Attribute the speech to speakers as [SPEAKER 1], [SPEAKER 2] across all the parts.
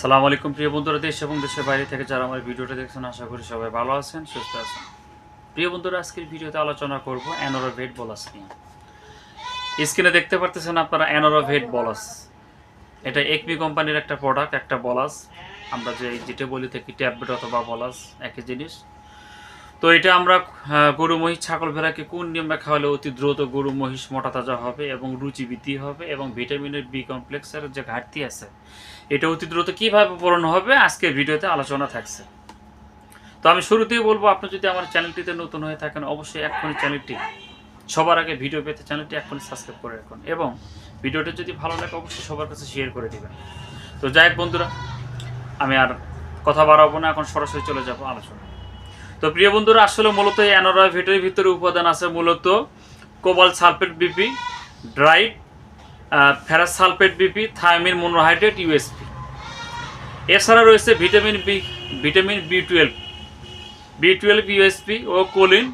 [SPEAKER 1] সালাম আলাইকুম প্রিয় বন্ধুরা, দেশ এবং দেশের বাইরে থেকে যারা আমার ভিডিওটা দেখছেন, আশা করি সবাই ভালো আছেন, সুস্থ আছেন। প্রিয় বন্ধুরা, আজকের ভিডিওতে আলোচনা করব অ্যানোরোভেট বলাস নিয়ে। স্ক্রিনে দেখতে পারতেছেন আপনারা অ্যানোরোভেট বলাস। এটা একমি কোম্পানির একটা প্রোডাক্ট একটা বলাস। আমরা যে যেটা বলি থাকি ট্যাবলেট অথবা বলাস, একই জিনিস। তো এটা আমরা গরু, মহিষ, ছাগল ভেড়াকে কোন নিয়মে খাওয়ালে অতি দ্রুত গরু, মহিষ, মোটা তাজা হবে এবং রুচি বৃদ্ধি হবে এবং ভিটামিনের বি কমপ্লেক্সের যে ঘাটতি আছে, এটা অতি দ্রুত কীভাবে পূরণ হবে? আজকের ভিডিওতে আলোচনা থাকছে। তো আমি শুরুতেই বলব, আপনি যদি আমার চ্যানেলটিতে নতুন হয়ে থাকেন, অবশ্যই এক্ষুনি চ্যানেলটি, সবার আগে ভিডিও পেতে চ্যানেলটি এক্ষুনি সাবস্ক্রাইব করে রাখুন এবং ভিডিওটা যদি ভালো লাগে, অবশ্যই সবার কাছে শেয়ার করে দেবেন। তো যাই হোক বন্ধুরা, আমি আর কথা বাড়াবো না, এখন সরাসরি চলে যাব আলোচনা তো প্রিয় বন্ধুরা, আসলে মূলত এই অ্যানোরাভিটের ভিতরে উপাদান আছে মূলত cobalt sulphate BP dried ferrous sulphate BP, thiamine monohydrate, USP. এছাড়া রয়েছে vitamin B vitamin B twelve. B twelve, USP ও কোলিন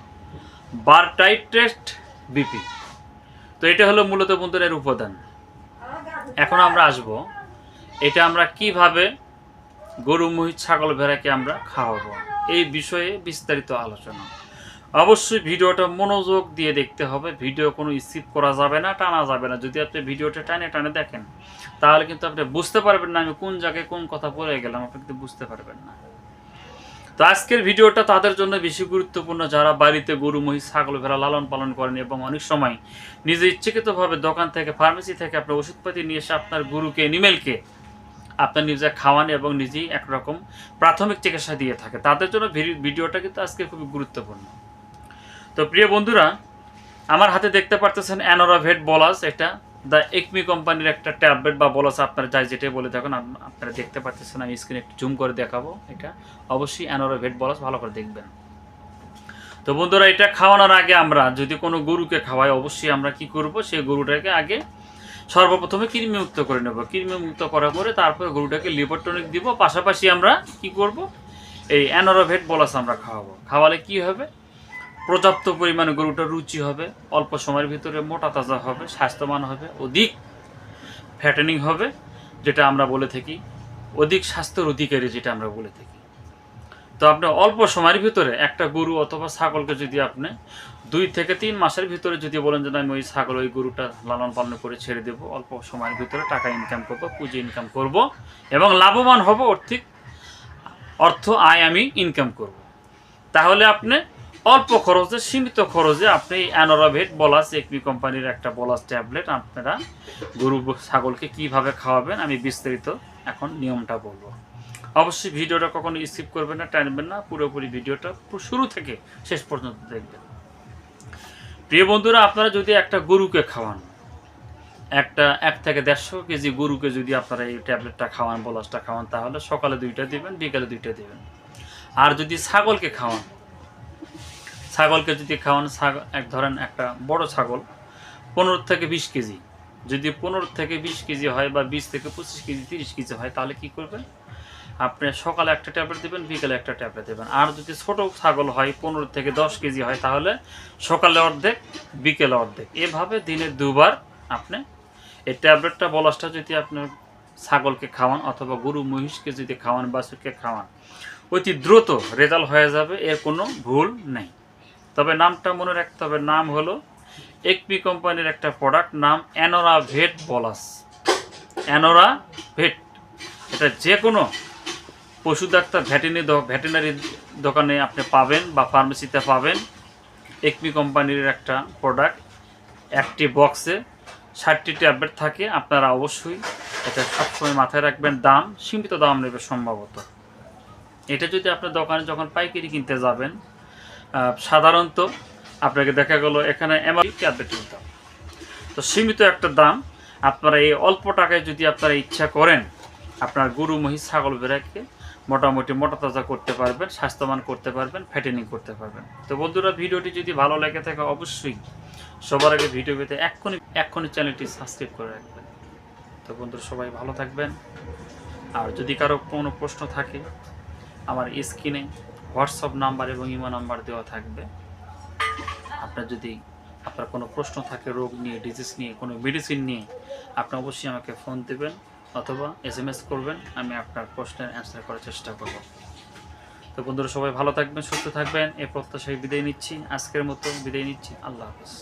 [SPEAKER 1] বারটাইট্রেস্ট বিপি। তো এটা হলো মূলত বন্ধুরা উপাদান। এখন আমরা আসব, এটা আমরা কীভাবে গরু মহিষ ছাগল ভেড়াকে আমরা খাওয়াবো। এই বিষয়ে বিস্তারিত আলোচনা। অবশ্যই ভিডিওটা মনোযোগ দিয়ে দেখতে হবে। ভিডিও কোনো স্কিপ করা যাবে না, টানা যাবে না। যদি আপনি ভিডিওটা টানে টানে দেখেন, তাহলে কিন্তু আপনি বুঝতে পারবেন না আমি কোন জায়গায় কোন কথা বলে গেলাম, আপনি কিন্তু বুঝতে পারবেন না। তো আজকের ভিডিওটা তাদের জন্য বেশি গুরুত্বপূর্ণ। যারা বাড়িতে গরু, মহিষ, ছাগল, ভেড়া লালন পালন করেন এবং অনেক সময় নিজে ইচ্ছাকৃতভাবে দোকান থেকে, ফার্মেসি থেকে আপনার ওষুধপাতি নিয়ে এসে আপনার গরুকে নিমেলকে আপনার নিজে খাওয়ান এবং নিজেই একরকম প্রাথমিক চিকিৎসা দিয়ে থাকে। তাদের জন্য ভিডি- ভিডিওটা কিন্তু আজকে খুবই গুরুত্বপূর্ণ। তো প্রিয় বন্ধুরা, আমার হাতে দেখতে পারতেছেন অ্যানোরাভেট বলাস। এটা দ্য একমি কোম্পানির একটা ট্যাবলেট বা বলাস আপনারা যাই যেটাই বলে থাকুন আপনারা দেখতে পারতেছেন আমি স্ক্রিনে একটু জুম করে দেখাবো এটা। অবশ্যই অ্যানোরাভেট বলাস, ভালো করে দেখবেন। তো বন্ধুরা, এটা খাওয়ানোর আগে আমরা যদি কোনো গরুকে খাওয়াই, অবশ্যই আমরা কি করব, সেই গরুটাকে আগে সর্বপ্রথমে কৃমিমুক্ত করে নেব। কৃমিমুক্ত করার পরে তারপরে গরুটাকে লিভার টনিক দিব। পাশাপাশি আমরা কি করব? এই অ্যানোরোভেট বলাস আমরা খাওয়াবো। খাওয়ালে কি হবে? পর্যাপ্ত পরিমাণে গরুটার রুচি হবে, অল্প সময়ের ভিতরে মোটা তাজা হবে, স্বাস্থ্যবান হবে, অধিক ফ্যাটেনিং হবে, যেটা আমরা বলে থাকি। অধিক স্বাস্থ্যের অধিকারী যেটা আমরা বলে থাকি। তো আপনি অল্প সময়ের ভিতরে একটা গরু অথবা ছাগলকে যদি আপনি দুই থেকে তিন মাসের ভিতরে যদি বলেন যে আমি ওই ছাগল, ওই গরুটা লালন পালন করে ছেড়ে দেবো, অল্প সময়ের ভিতরে টাকা ইনকাম করব, পুঁজি ইনকাম করব এবং লাভবান হব অর্থিক অর্থ, আয় আমি ইনকাম করব। তাহলে আপনি অল্প খরচে, সীমিত খরচে আপনি অ্যানোরাভেট বলাস একমি কোম্পানির একটা বলাস ট্যাবলেট আপনারা গরু, ছাগলকে কীভাবে খাওয়াবেন, আমি বিস্তারিত এখন নিয়মটা বলব। অবশ্যই ভিডিওটা কখনো স্কিপ করবেন না, টানবেন না, পুরোপুরি ভিডিওটা শুরু থেকে শেষ পর্যন্ত দেখবেন। প্রিয় বন্ধুরা, আপনারা যদি একটা গরুকে খাওয়ান, একটা এক থেকে দেড়শো কেজি গরুকে যদি আপনারা এই ট্যাবলেটটা খাওয়ান, বলাসটা খাওয়ান, তাহলে সকালে দুইটা দিবেন, বিকালে দুইটা দিবেন। আর যদি ছাগলকে খাওয়ান, ছাগলকে যদি খাওয়ান ছাগল এক ধরেন একটা বড় ছাগল, পনেরো থেকে বিশ কেজি। যদি পনেরো থেকে বিশ কেজি হয় বা বিশ থেকে পঁচিশ কেজি, তিরিশ কেজি হয়, তাহলে কি করবেন? আপনি সকালে একটা ট্যাবলেট দেবেন, বিকেলে একটা ট্যাবলেট দেবেন। আর যদি ছোট ছাগল হয়, পনেরো থেকে দশ কেজি হয়, তাহলে সকালে অর্ধেক, বিকেলে অর্ধেক। এভাবে দিনে দুবার আপনি এই ট্যাবলেটটা বলাসটা যদি আপনার ছাগলকে খাওয়ান অথবা গরু মহিষকে যদি খাওয়ান, বাছুরকে খাওয়ান, অতি দ্রুত রেজাল্ট হয়ে যাবে, এর কোনো ভুল নেই। তবে নামটা মনে রাখতে হবে, নাম হলো একপি কোম্পানির একটা প্রোডাক্ট, নাম অ্যানোরা ভেট বলাস। অ্যানোরা ভেট। এটা যে কোনো পশু ডাক্তার ভ্যাটেনারি ভ্যাটেনারি দোকানে আপনি পাবেন বা ফার্মেসিতে পাবেন। একমি কোম্পানির একটা প্রোডাক্ট একটি বক্সে ষাটটি ট্যাবলেট থাকে। আপনারা অবশ্যই এটা সবসময় মাথায় রাখবেন। দাম, সীমিত দাম নেবে সম্ভবত। এটা যদি আপনার দোকানে যখন পাইকারি কিনতে যাবেন সাধারণত আপনাকে দেখা গেল এখানে এমআরপি ট্যাবলেট হবে। তো সীমিত একটা দাম। আপনারা এই অল্প টাকায় যদি আপনারা ইচ্ছা করেন, আপনার গরু, মহিষ, ছাগল বেড়াকে মোটামুটি মোটা তাজা করতে পারবেন, স্বাস্থ্যবান করতে পারবেন ফ্যাটেনিং করতে পারবেন। তো বন্ধুরা, ভিডিওটি যদি ভালো লেগে থাকে, অবশ্যই সবার আগে ভিডিও পেতে এক্ষুনি এক্ষুনি চ্যানেলটি সাবস্ক্রাইব করে রাখবেন। তো বন্ধুরা, সবাই ভালো থাকবেন। আর যদি কারও কোনো প্রশ্ন থাকে, আমার স্ক্রিনে হোয়াটসঅ্যাপ নাম্বার এবং ইমো নাম্বার দেওয়া থাকবে। আপনার যদি আপনার কোনো প্রশ্ন থাকে, রোগ নিয়ে ডিজিজ নিয়ে, কোনো মেডিসিন নিয়ে, আপনি অবশ্যই আমাকে ফোন দেবেন। অথবা এস এম এস করবেন, আমি আপনার প্রশ্নের অ্যান্সার করার চেষ্টা করব। তো বন্ধুরা, সবাই ভালো থাকবেন, সুস্থ থাকবেন, এ প্রত্যাশায় বিদায় নিচ্ছি। আজকের মতো বিদায় নিচ্ছি। আল্লাহ হাফিজ।